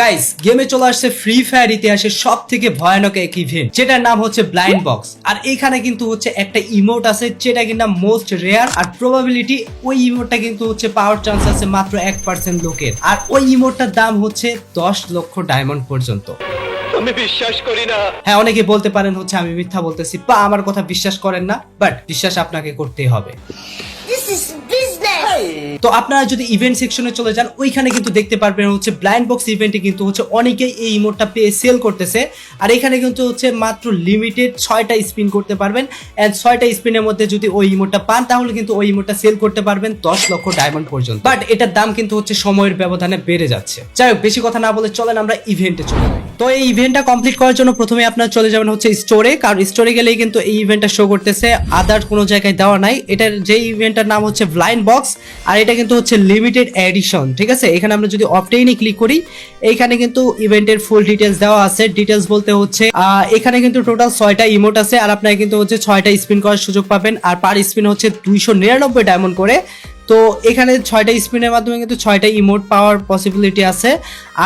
Guys গেমে চলে আসছে ফ্রি ফায়ার ইতিহাসের সব থেকে ভয়ানক এক ইভেন্ট যেটার নাম হচ্ছে ব্লাইন্ড বক্স আর এখানে কিন্তু হচ্ছে একটা ইমোট আছে যেটা কিনা মোস্ট রেয়ার আর প্রবাবিলিটি ওই ইমোটটা কিন্তু হচ্ছে পাওয়ার চান্স আছে মাত্র এক পার্সেন্ট লোকের। আর ওই ইমোটটার দাম হচ্ছে দশ লক্ষ ডায়মন্ড পর্যন্ত। আমি বিশ্বাস করি না। হ্যাঁ অনেকে বলতে পারেন হচ্ছে আমি মিথ্যা বলতেছি বা আমার কথা বিশ্বাস করেন না বাট বিশ্বাস আপনাকে করতেই হবে। This is business. তো আপনারা যদি ইভেন্ট সেকশনে চলে যান, ওইখানে কিন্তু দেখতে পারবেন হচ্ছে ব্লাইন্ড বক্স ইভেন্টে কিন্তু হচ্ছে অনেকেই এই ইমোটটা পেয়ে সেল করতেছে। আর এখানে কিন্তু হচ্ছে মাত্র লিমিটেড ছয়টা স্পিন করতে পারবেন। অ্যান্ড ছয়টা স্পিনের মধ্যে যদি ওই ইমোটটা পান, তাহলে কিন্তু ওই ইমোটটা সেল করতে পারবেন দশ লক্ষ ডায়মন্ড পর্যন্ত। বাট এটার দাম কিন্তু হচ্ছে সময়ের ব্যবধানে বেড়ে যাচ্ছে। যাই হোক, বেশি কথা না বলে চলেন, আমরা ইভেন্টে চলে যাই। তো এই ইভেন্টটা কমপ্লিট করার জন্য প্রথমে আপনারা চলে যাবেন হচ্ছে স্টোরে কারণ স্টোরে গেলেই কিন্তু এই ইভেন্টটা শো করতেছে। আদার কোনো জায়গায় দেওয়া নাই। এটার যে ইভেন্টটার নাম হচ্ছে ব্লাইন্ড বক্স আর এটা কিন্তু হচ্ছে লিমিটেড এডিশন ঠিক আছে? এখানে আমরা যদি অপটেইনে ক্লিক করি এইখানে কিন্তু ইভেন্টের ফুল ডিটেলস দেওয়া আছে। ডিটেলস বলতে হচ্ছে এখানে কিন্তু টোটাল ছয়টা ইমোট আছে, আর আপনারা কিন্তু হচ্ছে ছয়টা স্পিন করার সুযোগ পাবেন। আর পার স্পিন হচ্ছে দুইশো নিরানব্বই ডায়মন্ড করে। তো এখানে ছয়টা স্পিনের মাধ্যমে কিন্তু ছয়টা ইমোট পাওয়ার পসিবিলিটি আছে।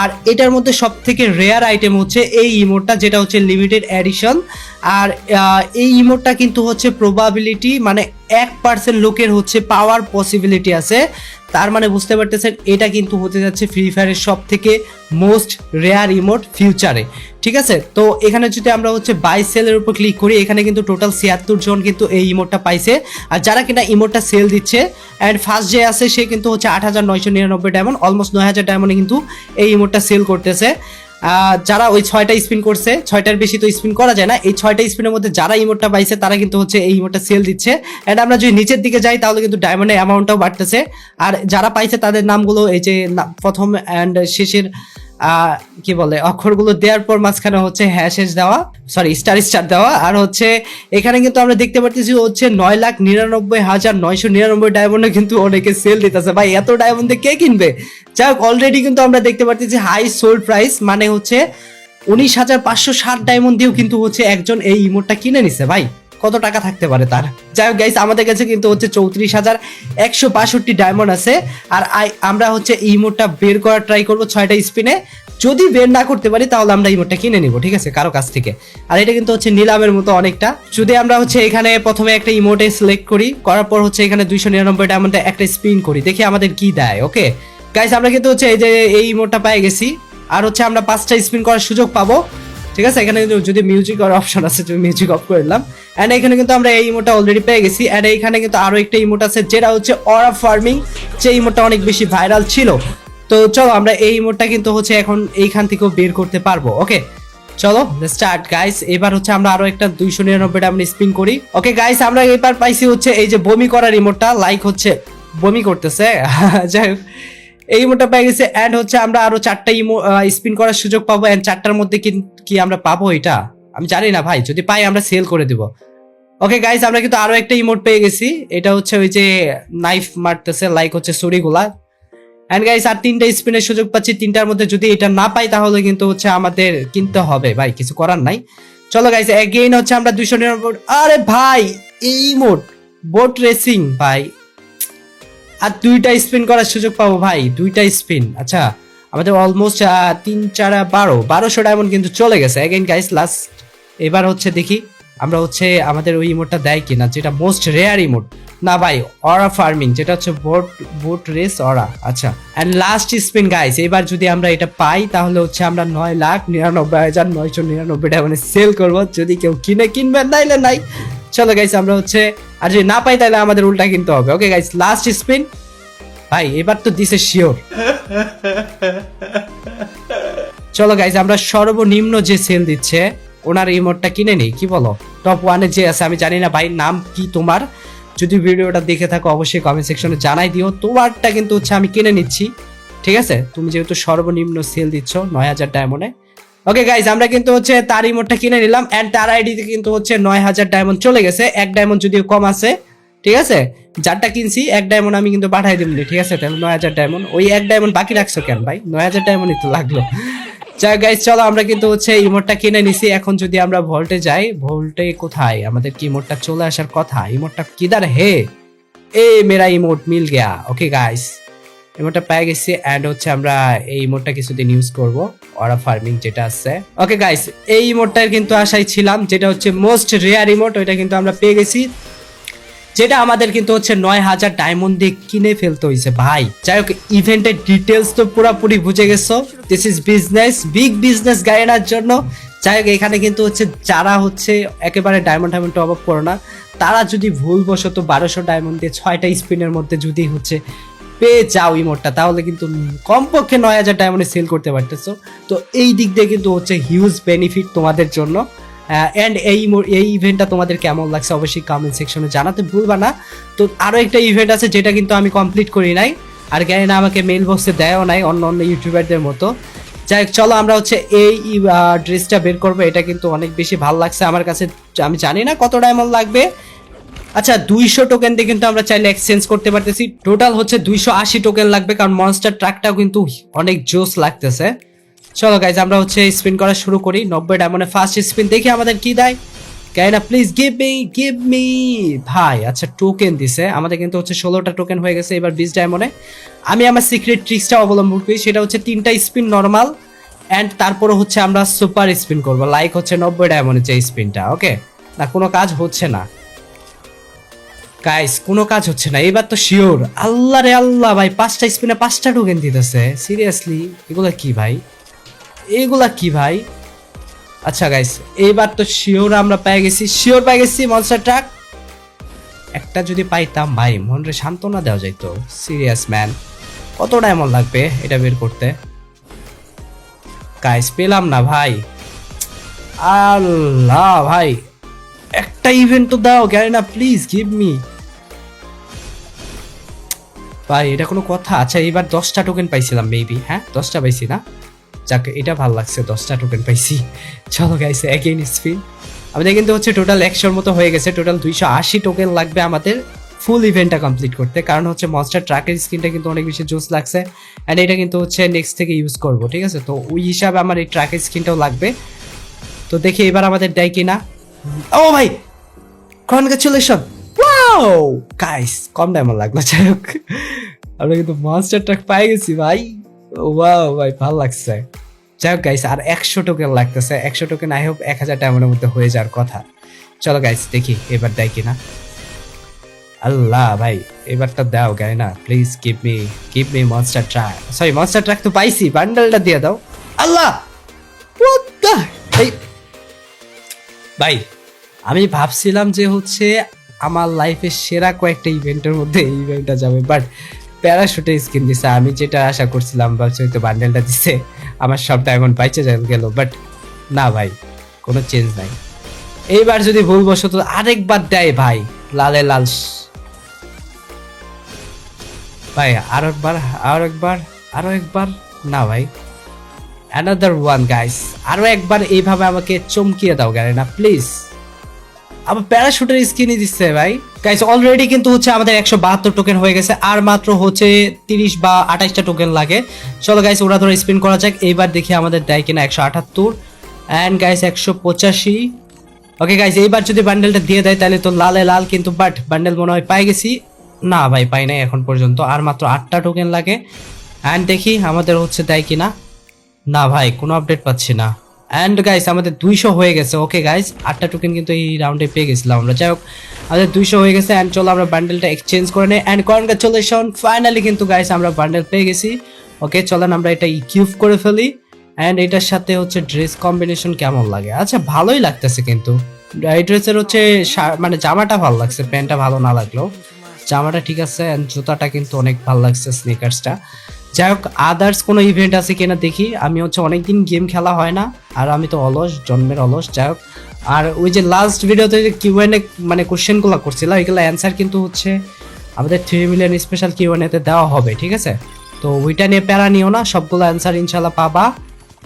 আর এটার মধ্যে সব থেকে রেয়ার আইটেম হচ্ছে এই ইমোটটা যেটা হচ্ছে লিমিটেড অ্যাডিশন আর এই ইমোটটা কিন্তু হচ্ছে প্রবাবিলিটি মানে এক পার্সেন্ট লোকের হচ্ছে পাওয়ার পসিবিলিটি আছে। তার মানে বুঝতে পারতেছেন, এটা কিন্তু হতে যাচ্ছে ফ্রি ফায়ারের সব থেকে মোস্ট রেয়ার ইমোট ফিউচারে ঠিক আছে? তো এখানে যদি আমরা হচ্ছে বাই সেলের উপর ক্লিক করি, এখানে কিন্তু টোটাল ছিয়াত্তর জন কিন্তু এই ইমোটটা পাইছে। আর যারা কিনা ইমোটটা সেল দিচ্ছে অ্যান্ড ফার্স্ট যে আছে, সে কিন্তু হচ্ছে আট হাজার নয়শো নিরানব্বই ডায়মন্ড অলমোস্ট নয় হাজার ডায়মন্ডে কিন্তু এই ইমোটটা সেল করতেছে। যারা ওই ছয়টা স্পিন করছে, ছয়টার বেশি তো স্পিন করা যায় না। এই ছয়টা স্পিনের মধ্যে যারা ইমোটটা পাইছে, তারা কিন্তু হচ্ছে এই ইমোটটা সেল দিচ্ছে। অ্যান্ড আমরা যদি নিচের দিকে যাই, তাহলে কিন্তু ডায়মন্ডের অ্যামাউন্টটাও বাড়তেছে। আর যারা পাইছে, তাদের নামগুলো এই যে প্রথম অ্যান্ড শেষের কি বলে, অক্ষরগুলো দেওয়ার পর মাঝখানে হচ্ছে হ্যাশেজ দেওয়া সরি স্টার স্টার দেওয়া, আর হচ্ছে এখানে কিন্তু আমরা দেখতে পাচ্ছি হচ্ছে নয় লাখ নিরানব্বই হাজার নয়শো নিরানব্বই ডায়মন্ডে কিন্তু অনেকে সেল দিতেছে। ভাই, এত ডায়মন্ডে কে কিনবে? যাই হোক অলরেডি কিন্তু আমরা দেখতে পাচ্ছি হাই সোল্ড প্রাইস মানে হচ্ছে উনিশ হাজার পাঁচশো ষাট ডায়মন্ড দিয়েও কিন্তু হচ্ছে একজন এই ইমোটটা কিনে নিছে, ভাই। কত টাকা থাকতে পারে তার? যাই হোক গাইস আমাদের কাছে কিন্তু হচ্ছে চৌত্রিশ হাজার একশো বাষট্টি ডায়মন্ড আছে। আর আমরা হচ্ছে ইমোটটা বের করার ট্রাই করব ছয়টা স্পিনে যদি বের না করতে পারি, তাহলে আমরা ইমোটটা কিনে নিব, ঠিক আছে? কারও কাছ থেকে। আর এটা কিন্তু হচ্ছে নিলামের মতো অনেকটা। যদি আমরা হচ্ছে এখানে প্রথমে একটা ইমোটে সিলেক্ট করি, করার পর হচ্ছে এখানে দুইশো নিরানব্বই ডায়মন্ডে একটা স্পিন করি, দেখি আমাদের কি দেয়, ওকে? গাইস আমরা কিন্তু হচ্ছে এই যে এই ইমোটটা পেয়ে গেছি। আর হচ্ছে আমরা পাঁচটা স্পিন করার সুযোগ পাবো। ঠিক আছে? এখানে কিন্তু যদি মিউজিক আর অপশন আছে যদি মিউজিক অফ করে দিলাম। অ্যান্ড এখানে কিন্তু আমরা এই ইমোটা অলরেডি পেয়ে গেছি। অ্যান্ড এখানে কিন্তু আরও একটা ইমোট আছে, যেটা হচ্ছে অরা ফার্মিং যে ইমোটটা অনেক বেশি ভাইরাল ছিল। তো চলো, আমরা এই ইমোটটা কিন্তু হচ্ছে এখন এইখান থেকেও বের করতে পারব ওকে চলো স্টার্ট গাইস এবার হচ্ছে আমরা আরও একটা দুইশো নিরানব্বইটা আমরা স্পিন করি। ওকে গাইস আমরা এবার পাইছি হচ্ছে এই যে বমি করার রিমোটটা লাইক হচ্ছে বমি করতেছে। যাই হোক এই ইমোটা পেয়ে গেছে অ্যান্ড হচ্ছে আমরা আরও চারটা ইমো স্পিন করার সুযোগ পাবো অ্যান্ড চারটার মধ্যে কি কি আমরা পাবো এটা? আমি জানি না ভাই, যদি পাই আমরা সেল করে দিব। ওকে গাইস আমরা কিন্তু আরও একটা ইমোট পেয়ে গেছি। এটা হচ্ছে ওই যে নাইফ মারতেছে লাইক হচ্ছে ছুরিগুলা। অ্যান্ড গাইস আর তিনটা স্পিনের সুযোগ পাচ্ছি। তিনটার মধ্যে যদি এটা না পাই, তাহলে কিন্তু হচ্ছে আমাদের কিনতে হবে। ভাই, কিছু করার নাই। চলো গাইস এগেইন হচ্ছে আমরা দুইশো নিরানব্বই আরে ভাই, এই ইমোট বোট রেসিং ভাই। আর দুইটা স্পিন করার সুযোগ পাবো ভাই, দুইটা স্পিন আচ্ছা। আমাদের অলমোস্ট তিন, চার বারো। বারোশো ডায়মন্ড কিন্তু চলে গেছে। এগেইন গাইস লাস্ট এবার হচ্ছে দেখি আমরা হচ্ছে আমাদের ওই ইমোটটা দেয় কিনা, যেটা মোস্ট রেয়ার ইমোট না ভাই অরা ফার্মিং যেটা হচ্ছে বোট বোট রেস অরা আচ্ছা। অ্যান্ড লাস্ট স্পিন গাইস এবার যদি আমরা এটা পাই, তাহলে হচ্ছে আমরা নয় লাখ নিরানব্বই হাজার নয়শো নিরানব্বই ডায়মন্ডে সেল করব। যদি কেউ কিনে, কিনবে, নাইলে নাই। চলো গাইস আমরা হচ্ছে আর যদি না পাই তাহলে আমাদের উল্টা কিনতে হবে। ওকে গাইস লাস্ট স্পিন ভাই, এবার তো দিছে শিওর চলো গাইজ আমরা সর্বনিম্ন যে সেল দিচ্ছে, ওনার ইমোটটা কিনে নেই। কি বলো? টপ ওয়ানে যে আছে, আমি জানি না ভাই, নাম কি তোমার? যদি ভিডিওটা দেখে থাকো, অবশ্যই কমেন্ট সেকশনে জানাই দিও। তোমারটা কিন্তু হচ্ছে আমি কিনে নিচ্ছি। ঠিক আছে? তুমি যেহেতু সর্বনিম্ন সেল দিচ্ছ, নয় হাজার ডায়মন্ডে ওকে গাইজ আমরা কিন্তু হচ্ছে তার ইমোটটা কিনে নিলাম অ্যান্ড তার আইডিতে কিন্তু হচ্ছে নয় হাজার ডায়মন্ড চলে গেছে। এক ডায়মন্ড যদিও কম আছে, ঠিক আছে? যারটা কিনছি, এক ডায়মন্ড আমি কিন্তু পাঠাই দিবনি ঠিক আছে? তাহলে নয় হাজার ডায়মন্ড ওই এক ডায়মন্ড বাকি রাখছো কেন ভাই? নয় হাজার ডায়মন্ডই তো লাগল। যাই গাইজ চলো, আমরা কিন্তু হচ্ছে ইমোটটা কিনে নিছি। এখন যদি আমরা ভোল্টে যাই ভোল্টে কোথায়? আমাদের কি ইমোটটা চলে আসার কথা? ইমোটটা কিদার হে? এ মেরা ইমোট মিল গয়া। ওকে গাইস ইমোটটা পেয়ে গেছি অ্যান্ড হচ্ছে আমরা এই ইমোটটা কিছুদিন ইউজ করব অরা ফার্মিং যেটা আছে। ওকে গাইস এই ইমোটটার কিন্তু আশাই ছিলাম, যেটা হচ্ছে মোস্ট রেয়ার ইমোট ওইটা কিন্তু আমরা পেয়ে গেছি। যেটা আমাদের কিন্তু হচ্ছে নয় হাজার ডায়মন্ড দিয়ে কিনে ফেলতে হয়েছে ভাই। যাই হোক ইভেন্টের ডিটেলস তো পুরোপুরি বুঝে গেছো। This is business big business গায়নার জন্য। যাই হোক, এখানে কিন্তু হচ্ছে যারা হচ্ছে একেবারে ডায়মন্ড ডায়মন্ড অভাব করো না, তারা যদি ভুলবশত বারোশো ডায়মন্ড দিয়ে ছয়টা স্পিনের মধ্যে যদি হচ্ছে পেয়ে যাও ইমোটটা তাহলে কিন্তু কমপক্ষে নয় হাজার ডায়মন্ডে সেল করতে পারতেছো। তো এই দিক দিয়ে কিন্তু হচ্ছে হিউজ বেনিফিট তোমাদের জন্য। অ্যান্ড এই এই ইভেন্টটা তোমাদের কেমন লাগছে অবশ্যই কমেন্ট সেকশনে জানাতে ভুলবা না। তো আরও একটা ইভেন্ট আছে যেটা কিন্তু আমি কমপ্লিট করি নাই। আর জ্ঞানী না আমাকে মেল বক্সে দেয়ও নাই অন্য অন্য ইউটিউবারদের মতো। যাই হোক, চলো আমরা হচ্ছে এই ড্রেসটা বের করব। এটা কিন্তু অনেক বেশি ভালো লাগছে। আমার কাছে, আমি জানি না কত ডায়মন্ড লাগবে। আচ্ছা দুইশো টোকেন দিয়ে কিন্তু আমরা চাইলে এক্সচেঞ্জ করতে পারতেছি। টোটাল হচ্ছে দুইশো আশি টোকেন লাগবে, কারণ মনস্টার ট্রাকটাও কিন্তু অনেক জোস লাগতেছে। চলো গাইজ আমরা হচ্ছে স্পিন করা শুরু করি। নব্বই ডায়মন্ডে ফার্স্ট স্পিন দেখি আমাদের কি দেয়। গাইনা please give me give me ভাই আচ্ছা টোকেন দিছে। আমাদের কিন্তু হচ্ছে ষোলোটা টোকেন হয়ে গেছে এবার বিশ ডায়মন্ডে আমি আমার সিক্রেট ট্রিক্সটা অবলম্বন করি, সেটা হচ্ছে তিনটা স্পিন নর্মাল অ্যান্ড তারপরে হচ্ছে আমরা সুপার স্পিন করব। লাইক হচ্ছে নব্বই ডায়মন্ডের যে স্পিনটা ওকে না, কোনো কাজ হচ্ছে না। গাইস কোনো কাজ হচ্ছে না। এবার তো শিওর আল্লাহ রে আল্লাহ ভাই, পাঁচটা স্পিনে পাঁচটা টোকেন দিতেছে। সিরিয়াসলি এগুলা কি ভাই? এগুলা কি ভাই? আচ্ছা গাইস এইবার তো শিওর আমরা পেয়ে গেছি। শিওর পেয়ে গেছি মনস্টার ট্রাক একটা যদি পাইতাম ভাই, মনরে সান্ত্বনা দেওয়া যাইতো। সিরিয়াস ম্যান কত ডায়মন্ড লাগবে এটা বের করতে? গাইস পেলাম না ভাই। আল্লাহ ভাই, একটা ইভেন্ট তো দাও গ্যারি না প্লিজ গিভ মি ভাই, এটা কোনো কথা। আচ্ছা এবার দশটা টোকেন পাইছিলাম মেবি হ্যাঁ? দশটা পাইছি না? যাক, এটা ভালো লাগছে, দশটা টোকেন পাইছি। চলো গাইছে অ্যাগেইন স্পিন আমাদের কিন্তু হচ্ছে টোটাল একশোর মতো হয়ে গেছে টোটাল দুইশো আশি টোকেন লাগবে আমাদের ফুল ইভেন্টটা কমপ্লিট করতে। কারণ হচ্ছে মনস্টার ট্রাকের স্ক্রিনটা কিন্তু অনেক বেশি জোস লাগছে। অ্যান্ড এটা কিন্তু হচ্ছে নেক্সট থেকে ইউজ করব, ঠিক আছে? তো ওই হিসাবে আমার এই ট্রাকের স্ক্রিনটাও লাগবে। তো দেখি এবার আমাদের দেয় কিনা। ও ভাই কনগ্রাচুলেশন গাইস কম ডায়মন্ড লাগল যাই হোক আমরা কিন্তু মাস্টার ট্রাক পাই গেছি, ভাই। ওয়াও ভাই, ভালো লাগছে। যাই হোক গাইস আর একশো টোকেন লাগতেছে। একশো টোকেন আই এক হাজার ডায়মন্ডের মধ্যে হয়ে যাওয়ার কথা। চলো গাইস দেখি, এবার দেয় কিনা। আল্লাহ, ভাই এবারটা দাও গাই না। Please keep me keep me monster truck sorry monster truck তো পাইছি বান্ডেলটা দিয়ে দাও। আল্লাহ! ভাই, আমি ভাবছিলাম যে হচ্ছে আমার লাইফের সেরা কয়েকটা ইভেন্টের মধ্যে এই ইভেন্টটা যাবে বাট প্যারাশুটে স্কিন দিছে। আমি যেটা আশা করছিলাম, ভাবছি হয়তো বান্ডেলটা দিছে। আমার সব ডায়মন্ড বাইচে গেল বাট না ভাই, কোনো চেঞ্জ নাই। এইবার যদি ভুলবশত আরেকবার দেয় ভাই, লালে লাল ভাই, আরও একবার, আর একবার, আরও একবার, না ভাই। অ্যানাদার ওয়ান গাইস আরও একবার এইভাবে আমাকে চমকিয়ে দাও না প্লিজ আবার প্যারাশুটের স্কিনই দিচ্ছে ভাই। গাইস অলরেডি কিন্তু হচ্ছে আমাদের একশো বাহাত্তর টোকেন হয়ে গেছে, আর মাত্র হচ্ছে তিরিশ বা আঠাশটা টোকেন লাগে। চলো গাইস ওরা ধরে স্পিন করা যাক, এইবার দেখি আমাদের দেয় কিনা একশো আটাত্তর। অ্যান্ড গাইস একশো পঁচাশি। ওকে গাইস এইবার যদি বান্ডেলটা দিয়ে দেয়, তাহলে তো লালে লাল কিন্তু বাট বান্ডেল মনে হয় পাই গেছি। না ভাই, পাই নাই এখন পর্যন্ত, আর মাত্র আটটা টোকেন লাগে। অ্যান্ড দেখি আমাদের হচ্ছে দেয় কিনা। না ভাই, কোনো আপডেট পাচ্ছি না। অ্যান্ড গাইস আমাদের দুইশো হয়ে গেছে। ওকে গাইস আটটা টোকেন কিন্তু এই রাউন্ডে পেয়ে গেছিলাম আমরা। যাই হোক, আমাদের দুইশো হয়ে গেছে অ্যান্ড চলো আমরা বান্ডেলটা এক্সচেঞ্জ করে নেই। অ্যান্ড কনগ্রাচুলেশন ফাইনালি কিন্তু গাইস আমরা বান্ডেল পেয়ে গেছি। ওকে চলেন আমরা এটা কিউব করে ফেলি। অ্যান্ড এটার সাথে হচ্ছে ড্রেস কম্বিনেশন কেমন লাগে? আচ্ছা ভালোই লাগতেছে কিন্তু। এই ড্রেসের হচ্ছে মানে জামাটা ভালো লাগছে, প্যান্টটা ভালো না লাগলেও। জামাটা ঠিক আছে and জুতাটা কিন্তু অনেক ভালো লাগছে স্নিকার্সটা যাই হোক আদার্স কোনো ইভেন্ট আছে কিনা দেখি। আমি হচ্ছে অনেকদিন গেম খেলা হয় না, আর আমি তো অলস, জন্মের অলস, যাই হোক। আর ওই যে লাস্ট ভিডিওতে যে কিউএনএ মানে কোশ্চেনগুলো করছিলাম ওইগুলো অ্যান্সার কিন্তু হচ্ছে আমাদের থ্রি মিলিয়ন স্পেশাল কিউএনএতে দেওয়া হবে, ঠিক আছে? তো ওইটা নিয়ে প্যারা নিও না, সবগুলো অ্যান্সার ইনশাল্লাহ পাবা।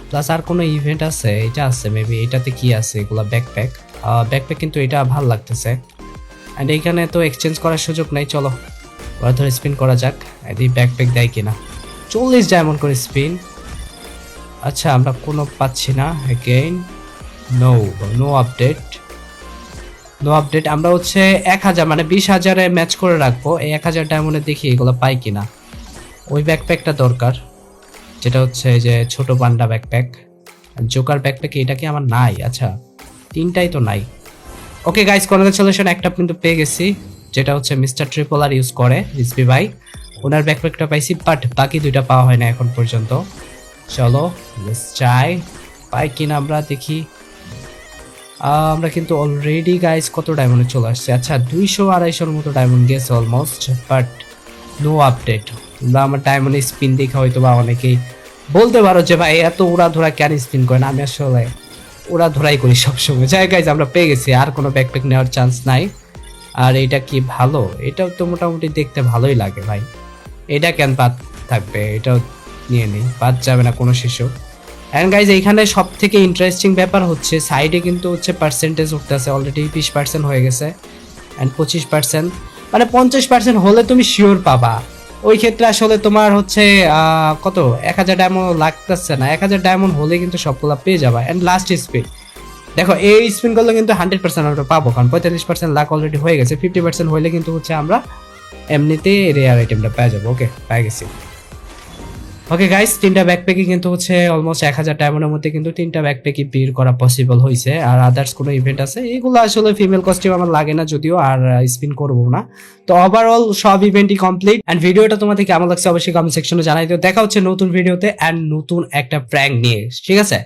প্লাস আর কোনো ইভেন্ট আছে? এটা আছে মেবি এটাতে কি আছে? এগুলো ব্যাকপ্যাক ব্যাকপ্যাক কিন্তু এটা ভালো লাগতেছে। অ্যান্ড এইখানে তো এক্সচেঞ্জ করার সুযোগ নাই, চলো। ওরা ধরে স্পিন করা যাক, এই ব্যাকপ্যাক দেয় কিনা। চল্লিশ ডায়মন্ড করে স্পিন আচ্ছা আমরা কোনো পাচ্ছি না। Again no no update no update আমরা হচ্ছে এক হাজার মানে বিশ হাজারে ম্যাচ করে রাখব। এই এক হাজার ডায়মন্ডে দেখি এগুলো পাই কিনা। ওই ব্যাকপ্যাকটা দরকার, যেটা হচ্ছে এই যে ছোট পান্ডা ব্যাকপ্যাক জোকার ব্যাকপ্যাক এটা কি আমার নাই? আচ্ছা তিনটাই তো নাই। ওকে গাইস কনগ্রাচুলেশন একটা কিন্তু পেয়ে গেছি, যেটা হচ্ছে মিস্টার ট্রিপল আর ইউজ করে রিসপি ভাই। ওনার ব্যাকপ্যাকটা পাইছি বাট বাকি দুইটা পাওয়া হয় না এখন পর্যন্ত। চলো চাই পাই কিনা আমরা দেখি। আমরা কিন্তু অলরেডি গাইজ কত ডায়মন্ডে চলে আসছে? আচ্ছা দুইশো আড়াইশোর মতো ডায়মন্ড গেছে অলমোস্ট বাট নো আপডেট তোমরা আমার ডায়মন্ডে স্পিন দেখে হয়তো বা অনেকেই বলতে পারো যে, ভাই, এত ওরা ধরা কেন স্পিন করে না? আমি আসলে ওরা ধরাই করি সবসময়। যাই গাইজ আমরা পেয়ে গেছি। আর কোনো ব্যাকপ্যাক নেওয়ার চান্স নাই। আর এটা কি ভালো? এটাও তো মোটামুটি দেখতে ভালোই লাগে, ভাই। এটা কেন বাদ থাকবে? এটাও নিয়ে নিই বাদ যাবে না কোনো শিশু। অ্যান্ড গাইজ এইখানে সব থেকে ইন্টারেস্টিং ব্যাপার হচ্ছে সাইডে কিন্তু হচ্ছে পার্সেন্টেজ উঠতেছে। অলরেডি বিশ পার্সেন্ট হয়ে গেছে। অ্যান্ড পঁচিশ পার্সেন্ট মানে পঞ্চাশ পার্সেন্ট হলে তুমি শিওর পাবা। ওই ক্ষেত্রে আসলে তোমার হচ্ছে কত? এক হাজার ডায়মন্ড লাগতেছে না। এক হাজার ডায়মন্ড হলে কিন্তু সবগুলো পেয়ে যাবা। অ্যান্ড লাস্ট স্পিড দেখো, এই স্পিন করলে কিন্তু হান্ড্রেড পার্সেন্ট আমরা পাবো। কারণ পঁয়তাল্লিশ পার্সেন্ট লাখ অলরেডি হয়ে গেছে। ফিফটি পার্সেন্ট হলে কিন্তু হচ্ছে আমরা এমনিতে রেয়ার আইটেমটা পেয়ে যাব। ওকে পেয়ে গেছি। ওকে গাইস তিনটা ব্যাকপ্যাকই কিন্তু হচ্ছে অলমোস্ট এক হাজার ডায়মন্ডের মধ্যে কিন্তু তিনটা ব্যাকপ্যাকই বির করা পসিবল হয়েছে আর আদার্স কোনো ইভেন্ট আছে? এগুলো আসলে ফিমেল কস্টিউম আমার লাগে না যদিও, আর স্পিন করব না। তো ওভারঅল সব ইভেন্টই কমপ্লিট অ্যান্ড ভিডিওটা তোমাদের কেমন লাগছে অবশ্যই কমেন্ট সেকশনে জানাই দিও। দেখা হচ্ছে নতুন ভিডিওতে অ্যান্ড নতুন একটা প্র্যাঙ্ক নিয়ে। ঠিক আছে?